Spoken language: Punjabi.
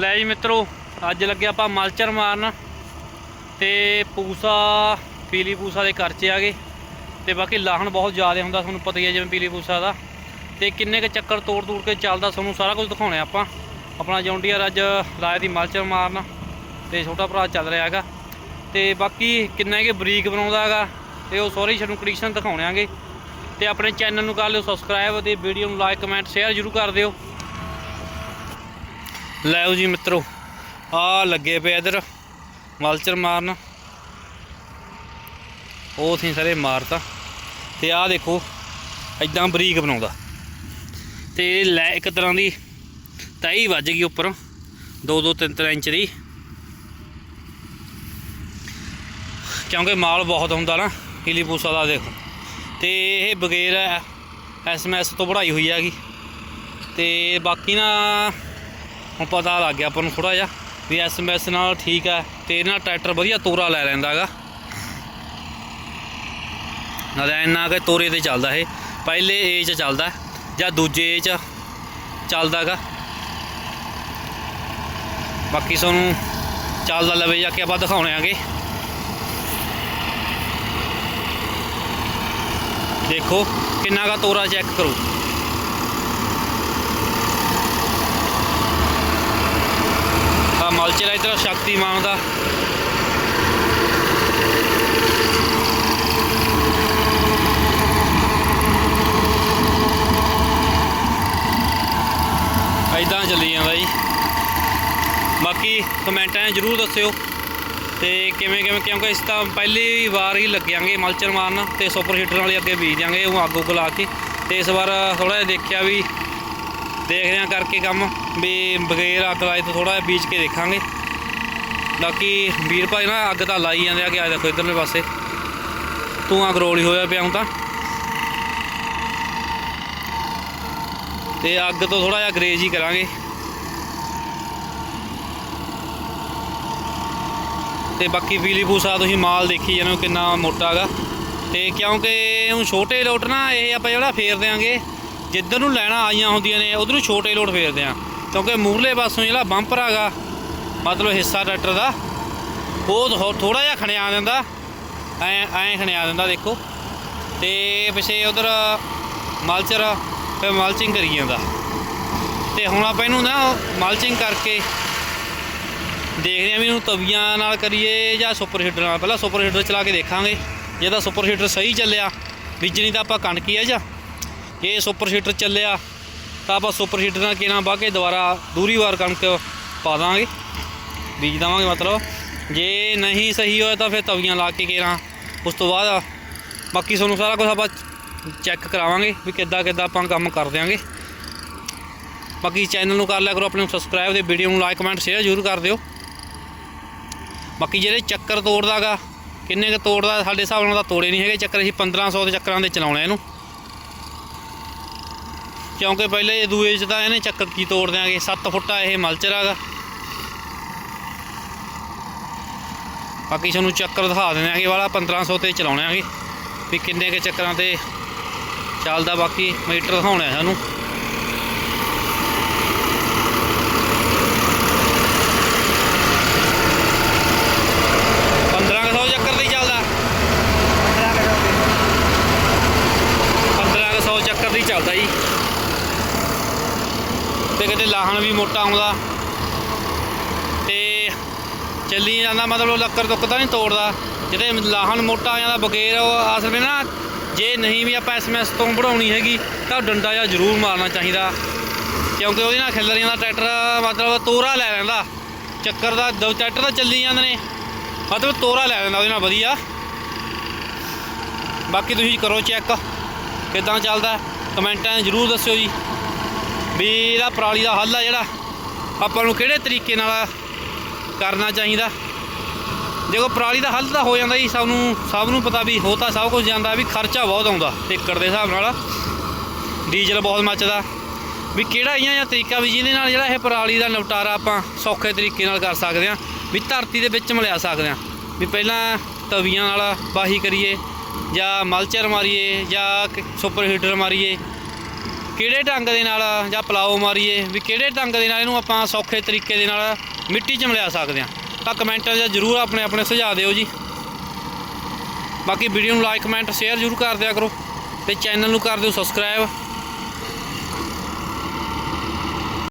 ਲੈ ਜੀ ਮਿੱਤਰੋ, ਅੱਜ ਲੱਗੇ ਆਪਾਂ ਮਲਚਰ ਮਾਰਨ ਤੇ ਪੂਸਾ, ਪੀਲੀ ਪੂਸਾ ਦੇ ਖਰਚੇ ਆ ਗਏ ਤੇ ਬਾਕੀ ਲਾਹਣ ਬਹੁਤ ਜ਼ਿਆਦਾ ਹੁੰਦਾ, ਤੁਹਾਨੂੰ ਪਤਾ ਹੀ ਹੈ ਜਿਵੇਂ ਪੀਲੀ ਪੂਸਾ ਦਾ। ਤੇ ਕਿੰਨੇ ਕ ਚੱਕਰ ਤੋੜ ਤੋੜ ਕੇ ਚੱਲਦਾ, ਤੁਹਾਨੂੰ ਸਾਰਾ ਕੁਝ ਦਿਖਾਉਣੇ ਆਪਾਂ। ਆਪਣਾ ਜੌਂਡੀਅਰ ਅੱਜ ਲਾਇਆ ਦੀ ਮਲਚਰ ਮਾਰਨ ਤੇ ਛੋਟਾ ਭਰਾ ਚੱਲ ਰਿਹਾ ਹੈਗਾ। ਤੇ ਬਾਕੀ ਕਿੰਨਾ ਕਿ ਬਰੀਕ ਬਣਾਉਂਦਾ ਹੈਗਾ, ਤੇ ਉਹ ਸੌਰੀ ਸਾਨੂੰ ਕੰਡੀਸ਼ਨ ਦਿਖਾਉਣਾਂਗੇ ਤੇ ਆਪਣੇ ਚੈਨਲ ਨੂੰ ਕਰ ਲਿਓ ਸਬਸਕ੍ਰਾਈਬ ਤੇ ਵੀਡੀਓ ਨੂੰ ਲਾਈਕ ਕਮੈਂਟ ਸ਼ੇਅਰ ਜ਼ਰੂਰ ਕਰ ਦਿਓ। ਲੈਓ ਜੀ ਮਿੱਤਰੋ ਆ ਲੱਗੇ ਪਏ ਇਧਰ, ਮਲਚਰ ਮਾਰਨ। ਉਹ ਥੀ ਸਾਰੇ ਮਾਰਤਾ। ਤੇ ਆਹ ਦੇਖੋ ਐਦਾਂ ਬਰੀਕ ਬਣਾਉਂਦਾ। ਤੇ ਲੈ ਇੱਕ ਤਰ੍ਹਾਂ ਦੀ ਤਈ ਵੱਜ ਗਈ ਉੱਪਰ 2-2 3-3 ਇੰਚ ਦੀ। ਕਿਉਂਕਿ ਮਾਲ ਬਹੁਤ ਹੁੰਦਾ ਨਾ ਪੀਲੀ ਪੂਸਾ ਦਾ ਦੇਖੋ। ਤੇ ਇਹ ਬਗੈਰ ਐਸਐਮਐਸ ਤੋਂ ਪੜਾਈ ਹੋਈ ਹੈਗੀ। ਤੇ ਬਾਕੀ ਨਾ ਹੁਣ ਪਤਾ ਲੱਗ ਗਿਆ ਆਪਾਂ ਨੂੰ ਥੋੜਾ ਜਿਹਾ ਵੀ ਐਸਐਮਐਸ ਨਾਲ ਠੀਕ ਹੈ ਤੇ ਇਹਨਾਂ ਟਰੈਕਟਰ ਵਧੀਆ ਤੋਰਾ ਲੈ ਲੈਂਦਾ ਹੈਗਾ। ਨਾਲੇ ਇੰਨਾ ਕਿ ਤੋਰੇ ਤੇ ਚੱਲਦਾ ਇਹ, ਪਹਿਲੇ ਏ 'ਚ ਚੱਲਦਾ ਜਾਂ ਦੂਜੇ ਏ 'ਚ ਚੱਲਦਾਗਾ ਬਾਕੀ ਤੁਹਾਨੂੰ ਚੱਲਦਾ ਲਵੇ ਜਾ ਕੇ ਆਪਾਂ ਦਿਖਾਉਣੇ ਆਗੇ। ਦੇਖੋ ਕਿੰਨਾ ਕਾ ਤੋਰਾ ਚੈੱਕ ਕਰੋ। ਆ ਮਲਚਰ ਇਧਰ ਸ਼ਕਤੀਮਾਨ ਦਾ। ਐਦਾਂ ਚੱਲੀ ਜਾਂਦਾ ਜੀ ਬਾਕੀ ਕਮੈਂਟਾਂ ਜਰੂਰ ਦੱਸਿਓ ਤੇ ਕਿਵੇਂ ਕਿਵੇਂ, ਕਿਉਂਕਿ ਇਸ ਤਾਂ ਪਹਿਲੀ ਵਾਰ ਹੀ ਲੱਗਿਆਂਗੇ ਮਲਚਰ ਮਾਰਨ ਤੇ ਸੁਪਰ ਹੀਟਰ ਵਾਲੇ ਅੱਗੇ ਬੀਜ ਦਿਆਂਗੇ, ਉਹ ਅੱਗ ਉੱਗ ਲਾ ਕੇ। ਤੇ ਇਸ ਵਾਰ ਥੋੜਾ ਜਿਹਾ ਦੇਖਿਆ ਵੀ ਦੇਖਦੇ ਹਾਂ ਕਰਕੇ ਕੰਮ ਵੀ ਬਗੈਰ ਅੱਗ ਲਾਏ ਤੋਂ ਥੋੜਾ ਜਿਹਾ ਬੀਜ ਕੇ ਦੇਖਾਂਗੇ। ਬਾਕੀ ਵੀਰ ਭਾਈ ਨਾ ਅੱਗ ਤਾਂ ਲਾਈ ਜਾਂਦੇ ਆ ਕਿ ਆ ਦੇਖੋ ਇਧਰਲੇ ਪਾਸੇ। ਧੂਆਂ ਗਰੋਲੀ ਹੋਇਆ ਪਿਆ ਹੁਣ ਤਾਂ। ਤੇ ਅੱਗ ਤੋਂ ਥੋੜਾ ਜਿਹਾ ਗਰੇਜ ਹੀ ਕਰਾਂਗੇ। ਤੇ ਬਾਕੀ ਪੀਲੀ ਪੂਸਾ ਤੁਸੀਂ ਮਾਲ ਦੇਖੀ ਜਾਂਦੇ ਹੋ ਕਿੰਨਾ ਮੋਟਾ ਹੈਗਾ। ਤੇ ਕਿਉਂਕਿ ਉਹ ਛੋਟੇ ਲੋਟ ਨਾ, ਇਹ ਆਪਾਂ ਜਿਹੜਾ ਫੇਰ ਦਿਆਂਗੇ। ਜਿੱਧਰ ਨੂੰ ਲੈਣਾ ਆਈਆਂ ਹੁੰਦੀਆਂ ਨੇ, ਉਧਰ ਨੂੰ ਛੋਟੇ ਲੋਟ ਫੇਰਦੇ ਆ। ਕਿਉਂਕਿ ਮੂਰਲੇ ਪਾਸੋਂ ਜਿਹੜਾ ਬੰਪਰ ਹੈਗਾ, ਮਤਲਬ ਹਿੱਸਾ ਟਰੈਕਟਰ ਦਾ ਉਹ ਥੋੜਾ ਜਿਹਾ ਖਣਿਆ ਦਿੰਦਾ। ਐ ਐ ਖਣਿਆ ਦਿੰਦਾ, ਦੇਖੋ। ਤੇ ਪਿਛੇ ਉਧਰ ਮਲਚਰ ਤੇ ਮਲਚਿੰਗ ਕਰੀ ਜਾਂਦਾ। ਤੇ ਹੁਣ ਆਪਾਂ ਇਹਨੂੰ ਨਾ ਮਲਚਿੰਗ ਕਰਕੇ ਦੇਖਦੇ ਆ ਵੀ ਇਹਨੂੰ ਤਵੀਆਂ ਨਾਲ ਕਰੀਏ ਜਾਂ ਸੁਪਰ ਹੀਟਰ ਨਾਲ। ਪਹਿਲਾਂ ਸੁਪਰ ਹੀਟਰ ਚਲਾ ਕੇ ਦੇਖਾਂਗੇ। ਜੇ ਤਾਂ ਸੁਪਰ ਹੀਟਰ ਸਹੀ ਚੱਲਿਆ, ਬੀਜਣੀ ਤਾਂ ਆਪਾਂ ਕਣਕੀ ਆ ਜਾਂ। ਜੇ ਸੁਪਰ ਸੀਟਰ ਚੱਲਿਆ, ਤਾਂ ਆਪਾਂ ਸੁਪਰ ਸੀਟਰ ਨਾਲ ਕਿਨਾਂ ਵਾਹ ਕੇ ਦੁਬਾਰਾ ਦੂਰੀ ਵਾਰ ਕਣਕ ਪਾ ਦਾਂਗੇ। ਬੀਜ ਦੇਵਾਂਗੇ ਮਤਲਬ। ਜੇ ਨਹੀਂ ਸਹੀ ਹੋਇਆ ਤਾਂ ਫਿਰ ਤਵੀਆਂ ਲਾ ਕੇ ਕਿਰਾਂ ਉਸ ਤੋਂ ਬਾਅਦ ਬਾਕੀ ਤੁਹਾਨੂੰ ਸਾਰਾ ਕੁਝ ਆਪਾਂ ਚੈੱਕ ਕਰਾਵਾਂਗੇ ਵੀ ਕਿੱਦਾਂ ਕਿੱਦਾਂ ਆਪਾਂ ਕੰਮ ਕਰ ਦਿਆਂਗੇ। ਬਾਕੀ ਚੈਨਲ ਨੂੰ ਕਰ ਲਿਆ ਕਰੋ ਆਪਣੇ ਸਬਸਕ੍ਰਾਈਬ ਤੇ ਵੀਡੀਓ ਨੂੰ ਲਾਈਕ ਕਮੈਂਟ ਸ਼ੇਅਰ ਜ਼ਰੂਰ ਕਰ ਦਿਓ। ਬਾਕੀ ਜਿਹੜੇ ਚੱਕਰ ਤੋੜਦਾਗਾ, ਕਿੰਨੇ ਕ ਤੋੜਦਾ ਸਾਡੇ ਹਿਸਾਬ ਨਾਲ ਤਾਂ ਤੋੜੇ ਨਹੀਂ ਹੈਗੇ। ਚੱਕਰ ਅਸੀਂ 1500 ਦੇ ਚੱਕਰਾਂ ਦੇ ਚਲਾਉਣੇ ਇਹਨੂੰ। ਕਿਉਂਕਿ ਪਹਿਲੇ ਦੂਏ 'ਚ ਤਾਂ ਇਹਨੇ ਚੱਕਰ ਕੀ ਤੋੜ ਦਿਆਂਗੇ 7 ਫੁੱਟਾ ਇਹ ਮਲਚਰ ਹੈਗਾ ਬਾਕੀ ਤੁਹਾਨੂੰ ਚੱਕਰ ਦਿਖਾ ਦਿੰਦੇ ਆਂਗੇ ਵਾਲਾ 1500 ਤੇ ਚਲਾਉਣੇ ਆਂਗੇ ਵੀ ਕਿੰਨੇ ਕ ਚੱਕਰਾਂ ਤੇ ਚੱਲਦਾ, ਬਾਕੀ ਮੀਟਰ ਦਿਖਾਉਣੇ ਆ ਸਾਨੂੰ। ਪੰਦਰਾਂ ਕੁ ਸੌ ਚੱਕਰ ਦੀ ਚੱਲਦਾ। 15 ਕੁ ਸੌ ਚੱਕਰ ਦੀ ਚੱਲਦਾ ਜੀ। ਤੇ ਕਿਤੇ ਲਾਹਣ ਵੀ ਮੋਟਾ ਆਉਂਦਾ। ਤੇ ਚੱਲੀ ਜਾਂਦਾ ਮਤਲਬ ਲੱਕੜ ਦੁੱਕ ਤਾਂ ਨਹੀਂ ਤੋੜਦਾ। ਜਿਹੜੇ ਲਾਹਣ ਮੋਟਾ ਆ ਜਾਂਦਾ, ਬਗੈਰ ਉਹ ਅਸਲ ਵਿੱਚ ਨਾ ਜੇ ਨਹੀਂ ਵੀ ਆਪਾਂ ਐਸਐਮਐਸ ਤੋਂ ਬਣਾਉਣੀ ਹੈਗੀ, ਤਾਂ ਡੰਡਾ ਜਾਂ ਜ਼ਰੂਰ ਮਾਰਨਾ ਚਾਹੀਦਾ। ਕਿਉਂਕਿ ਉਹਦੇ ਨਾਲ ਖਿਲਰੀਆਂ ਦਾ ਟਰੈਕਟਰ ਮਤਲਬ ਤੋਰਾ ਲੈ ਲੈਂਦਾ। ਚੱਕਰ ਦਾ, ਦੋ ਟਰੈਕਟਰ ਤਾਂ ਚੱਲੀ ਜਾਂਦੇ ਨੇ। ਮਤਲਬ ਤੋਰਾ ਲੈ ਲੈਂਦਾ, ਉਹਦੇ ਨਾਲ ਵਧੀਆ। ਬਾਕੀ ਤੁਸੀਂ ਕਰੋ ਚੈੱਕ, ਕਿਦਾਂ ਚੱਲਦਾ, ਕਮੈਂਟਾਂ ਜ਼ਰੂਰ ਦੱਸਿਓ ਜੀ। ਵੀ ਇਹਦਾ ਪਰਾਲੀ ਦਾ ਹੱਲ ਆ ਜਿਹੜਾ। ਆਪਾਂ ਨੂੰ ਕਿਹੜੇ ਤਰੀਕੇ ਨਾਲ ਕਰਨਾ ਚਾਹੀਦਾ। ਦੇਖੋ, ਪਰਾਲੀ ਦਾ ਹੱਲ ਤਾਂ ਹੋ ਜਾਂਦਾ ਜੀ, ਸਭ ਨੂੰ ਸਭ ਨੂੰ ਪਤਾ ਵੀ ਹੋ ਤਾਂ ਸਭ ਕੁਝ ਜਾਂਦਾ, ਵੀ ਖਰਚਾ ਬਹੁਤ ਆਉਂਦਾ ਏਕੜ ਦੇ ਹਿਸਾਬ ਨਾਲ। ਡੀਜ਼ਲ ਬਹੁਤ ਮੱਚਦਾ। ਵੀ ਕਿਹੜਾ ਇਆਂ ਜਾਂ ਤਰੀਕਾ ਵੀ ਜਿਹਦੇ ਨਾਲ ਜਿਹੜਾ ਇਹ ਪਰਾਲੀ ਦਾ ਨਿਪਟਾਰਾ ਆਪਾਂ ਸੌਖੇ ਤਰੀਕੇ ਨਾਲ ਕਰ ਸਕਦੇ ਹਾਂ, ਵੀ ਧਰਤੀ ਦੇ ਵਿੱਚ ਮਿਲਿਆ ਸਕਦੇ ਹਾਂ। ਵੀ ਪਹਿਲਾਂ ਤਵੀਆਂ ਨਾਲ ਵਾਹੀ ਕਰੀਏ, ਜਾਂ ਮਲਚਰ ਮਾਰੀਏ, ਜਾਂ ਕ- ਸੁਪਰ ਹੀਟਰ ਮਾਰੀਏ ਕਿਹੜੇ ਢੰਗ ਦੇ ਨਾਲ ਜਾਂ ਪਲਾਓ ਮਾਰੀਏ? ਵੀ ਕਿਹੜੇ ਢੰਗ ਦੇ ਨਾਲ ਇਹਨੂੰ ਆਪਾਂ ਸੌਖੇ ਤਰੀਕੇ ਦੇ ਨਾਲ ਮਿੱਟੀ 'ਚ ਮਿਲਾ ਸਕਦੇ ਹਾਂ? ਤਾਂ ਕਮੈਂਟਾਂ 'ਚ ਜ਼ਰੂਰ ਆਪਣੇ ਆਪਣੇ ਸੁਝਾਅ ਦਿਓ ਜੀ। ਬਾਕੀ ਵੀਡੀਓ ਨੂੰ ਲਾਈਕ ਕਮੈਂਟ ਸ਼ੇਅਰ ਜ਼ਰੂਰ ਕਰ ਦਿਆ ਕਰੋ ਤੇ ਚੈਨਲ ਨੂੰ ਕਰ ਦਿਓ ਸਬਸਕ੍ਰਾਈਬ